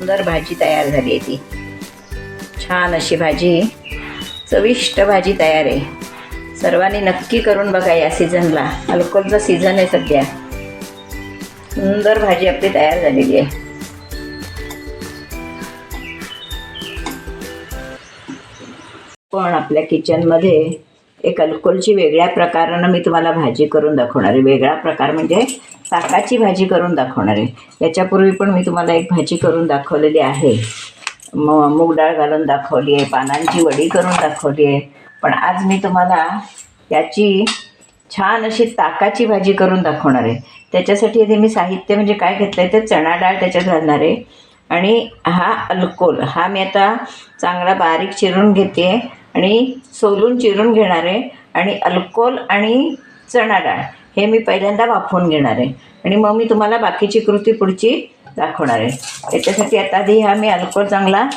सुंदर भाजी तयार झाली आहे ती. छान अशी भाजी. चविष्ट भाजी तयार आहे. सर्वांनी नक्की करून बघा या सीझनला. अल्कोहोलचा सीझन आहे सध्या. सुंदर भाजी आपली तयार झालेली आहे. पण आपल्या किचनमध्ये एक अल्कोहोलची वेगळ्या प्रकारानं मी तुम्हाला भाजी करून दाखवणार आहे. वेगळा प्रकार म्हणजे ताकाची भाजी करून दाखवणार आहे. याच्यापूर्वी पण मी तुम्हाला एक भाजी करून दाखवलेली आहे. म मूग डाळ घालून दाखवली आहे. पानांची वडी करून दाखवली आहे. पण आज मी तुम्हाला याची छान अशी ताकाची भाजी करून दाखवणार आहे. त्याच्यासाठी आधी मी साहित्य म्हणजे काय घेतलं आहे ते चणा डाळ त्याच्यात घालणार आहे. आणि हा अल्कोल हा मी आता चांगला बारीक चिरून घेते आणि सोलून चिरून घेणार आहे. आणि अल्कोल आणि चणा डाळ. हे मी पहिल्यांदा वाफवून घेणार आहे. आणि मग मी तुम्हाला बाकीची कृती पुढची दाखवणार आहे. त्याच्यासाठी आता आधी हा मी अल्कोहोल चांगला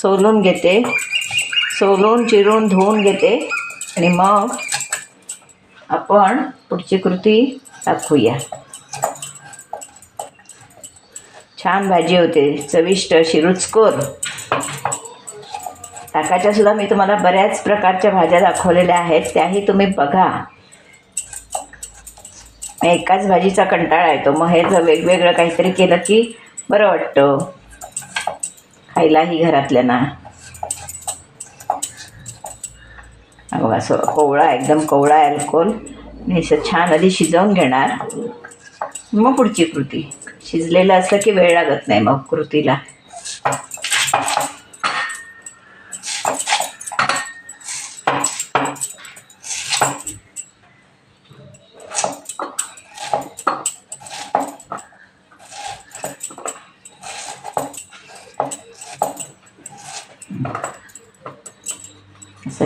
सोलून घेते. सोलून चिरून धुवून घेते. आणि मग आपण पुढची कृती दाखवूया. छान भाजी होते. चविष्ट अशी रुचकोर ताकाच्या सुद्धा मी तुम्हाला बऱ्याच प्रकारच्या भाज्या दाखवलेल्या आहेत. त्याही तुम्ही बघा. एकाच भाजीचा कंटाळा येतो. मग हे जर वेगवेगळं काहीतरी केलं की बरं वाटतं. खायलाही घरातल्यांना. बघा असं कोवळा एकदम कोवळा अल्कोहोल मी असं छान आधी शिजवून घेणार. मग पुढची कृती. शिजलेलं असलं की वेळ लागत नाही मग कृतीला.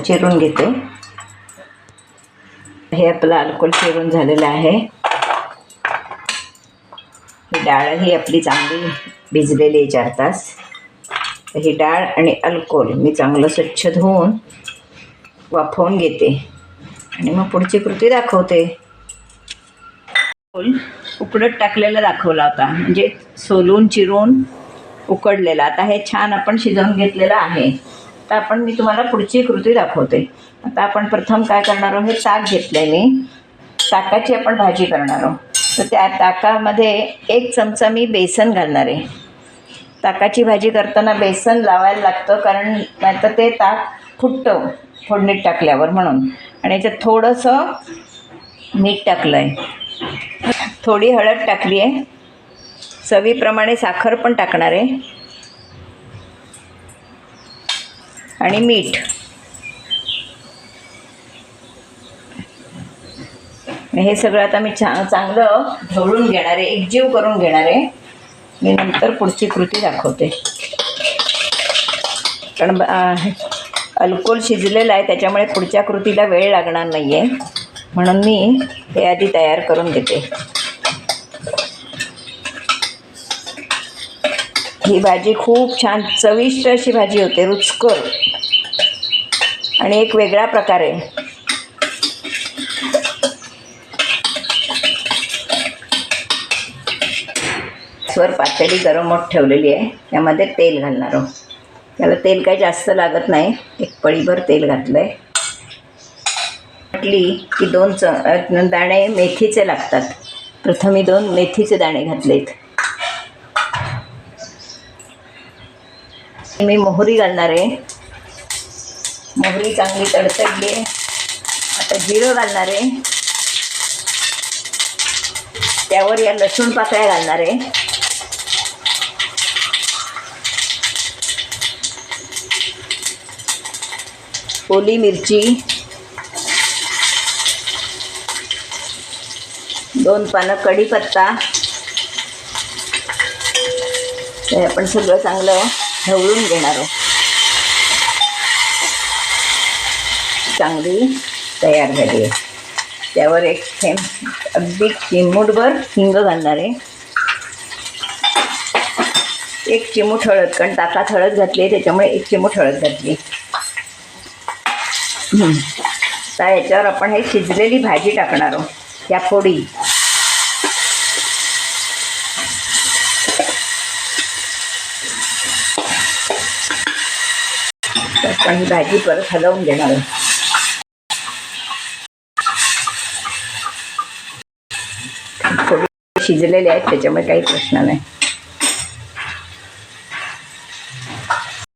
चिरून घेते. हे आपलं अल्कोल चिरून झालेलं आहे. ही डाळही आपली चांगली भिजलेली आहे चार तास. ही डाळ आणि अल्कोल मी चांगलं स्वच्छ धुवून वाफवून घेते. आणि मग पुढची कृती दाखवते. अल्कोहोल उकडत टाकलेला दाखवला होता. म्हणजे सोलून चिरून उकडलेला. आता हे छान आपण शिजवून घेतलेलं आहे. आता आपण मी तुम्हाला पुढची कृती दाखवते. आता आपण प्रथम काय करणार आहोत हे ताक घेतलं आहे मी. ताकाची आपण भाजी करणार आहोत. तर त्या ताकामध्ये एक चमचा मी बेसन घालणार आहे. ताकाची भाजी करताना बेसन लावायला लागतं कारण नाहीतर ते ताक फुटतं फोडणीत टाकल्यावर म्हणून. आणि याच्यात थोडंसं मीठ टाकलं आहे थोडी हळद टाकली आहे. चवीप्रमाणे साखर पण टाकणार आहे. आणि मीठ. हे सगळं आता मी छा चांगलं ढवळून घेणार आहे एकजीव करून घेणार आहे. मी नंतर पुढची कृती दाखवते. कारण अल्कोल शिजलेलं आहे त्याच्यामुळे पुढच्या कृतीला वेळ लागणार नाही आहे म्हणून मी हे आधी तयार करून घेते. ही भाजी खूप छान चविष्ट अशी भाजी होते रुचकर. आणि एक वेगळा प्रकार आहे. स्वर पातळी गरम होत ठेवलेली आहे त्यामध्ये तेल घालणार आहोत. त्याला तेल काही जास्त लागत नाही एक पळीभर तेल घातलं आहे म्हटली की दोन च दाणे मेथीचे लागतात. प्रथम मी दोन मेथीचे दाणे घातलेत. मी मोहरी घालणार आहे. मोहरी चांगली तडतडली आहे. आता जिरं घालणार आहे. त्यावर या लसूण पाकळ्या घालणार आहे. ओली मिरची. दोन पानं कढीपत्ता. हे आपण सगळं चांगलं ढवळून घेणार आहोत चांगली तयार झाली आहे. त्यावर एक थेंब अगदी चिमूटभर हिंग घालणार आहे. एक चिमूट हळद कारण ताकात हळद घातली आहे त्याच्यामुळे एक चिमूट हळद घातली हं. आता याच्यावर आपण हे शिजलेली भाजी टाकणार आहोत त्या फोडी. पण ही भाजी परत हलवून घेणार आहे. थोडी शिजलेले आहेत त्याच्यामुळे काही प्रश्न नाही.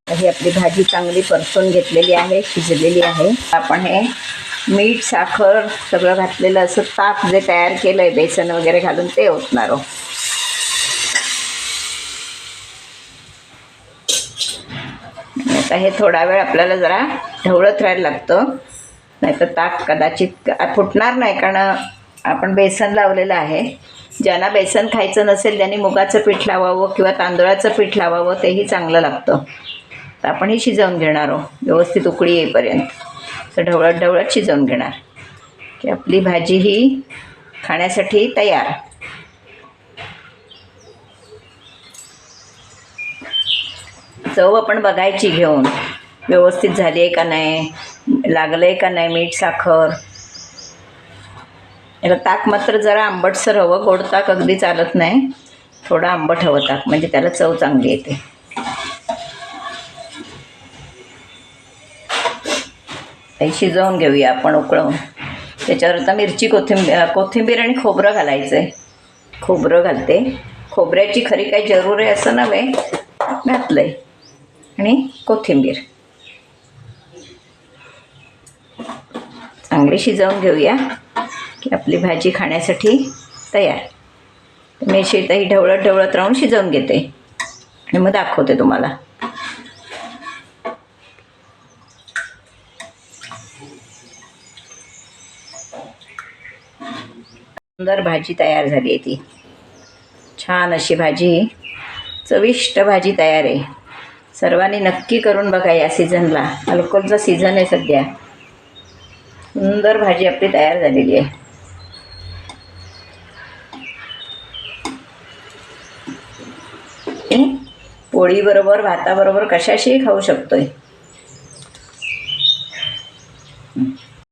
ही आपली भाजी चांगली परतून घेतलेली आहे शिजलेली आहे. आपण हे मीठ साखर सगळं घातलेलं असं ताप जे तयार केलं आहे बेसन वगैरे घालून ते ओतणार आहोत. आता हे थोडा वेळ आपल्याला जरा ढवळत राहायला लागतं. नाहीतर ताक कदाचित फुटणार नाही कारण आपण बेसन लावलेलं आहे. ज्यांना बेसन खायचं नसेल त्यांनी मुगाचं पीठ लावावं किंवा तांदळाचं पीठ लावावं तेही चांगलं लागतं. तर आपण ही शिजवून घेणार आहोत. व्यवस्थित उकळी येईपर्यंत. तर ढवळत ढवळत शिजवून घेणार. की आपली भाजी ही खाण्यासाठी तयार. चव आपण बघायची घेऊन. व्यवस्थित झाली आहे का नाही? लागलं आहे का नाही मीठ साखर? याला ताक मात्र जरा आंबटसर हवं. गोड ताक अगदी चालत नाही. थोडं आंबट हवं ताक. म्हणजे त्याला चव चांगली येते. शिजवून घेऊया आपण उकळवून. त्याच्यावर आता मिरची कोथिंबीर कोथिंबीर आणि खोबरं घालायचं आहे खोबरं घालते. खोबऱ्याची खरी काही जरूर आहे असं नव्हे. घातलं आहे आणि कोथिंबीर. चांगली शिजवून घेऊया की आपली भाजी खाण्यासाठी तयार. मी शेताही ढवळत ढवळत राहून शिजवून घेते. आणि मग दाखवते तुम्हाला. सुंदर भाजी तयार झाली आहे ती. छान अशी भाजी. चविष्ट भाजी तयार आहे. सर्वांनी नक्की करून बघा या सीझनला. अल्कोहोलचा सीझन आहे सध्या. सुंदर भाजी आपली तयार झालेली आहे. पोळीबरोबर भाताबरोबर कशाशीही खाऊ शकतोय.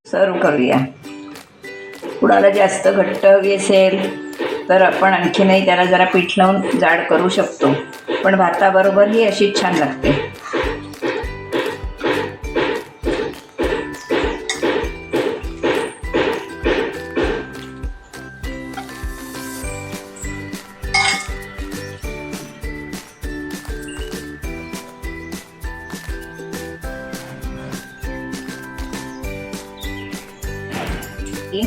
सर्व करूया. कुणाला जास्त घट्ट हवी असेल तर आपण आणखीनही त्याला जरा पीठ लावून जाड करू शकतो. पण भाताबरोबर ही अशी छान लागते. ही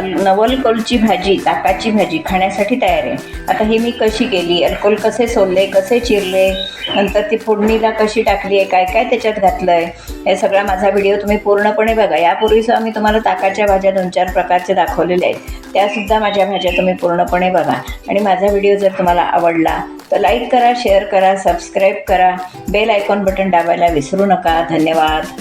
नवलकोलची भाजी ताकाची भाजी खाण्यासाठी तयार आहे. आता ही मी कशी केली? अल्कोल कसे सोलले? कसे चिरले? नंतर ती फोडणीला कशी टाकली आहे? काय काय त्याच्यात घातलं आहे हे सगळा माझा व्हिडिओ तुम्ही पूर्णपणे बघा. यापूर्वीसुद्धा मी तुम्हाला ताकाच्या भाज्या दोन चार प्रकारचे दाखवलेल्या आहेत. त्यासुद्धा माझ्या भाज्या तुम्ही पूर्णपणे बघा. आणि माझा व्हिडिओ जर तुम्हाला आवडला तर लाईक करा शेअर करा सबस्क्राईब करा. बेल आयकॉन बटन दाबायला विसरू नका. धन्यवाद.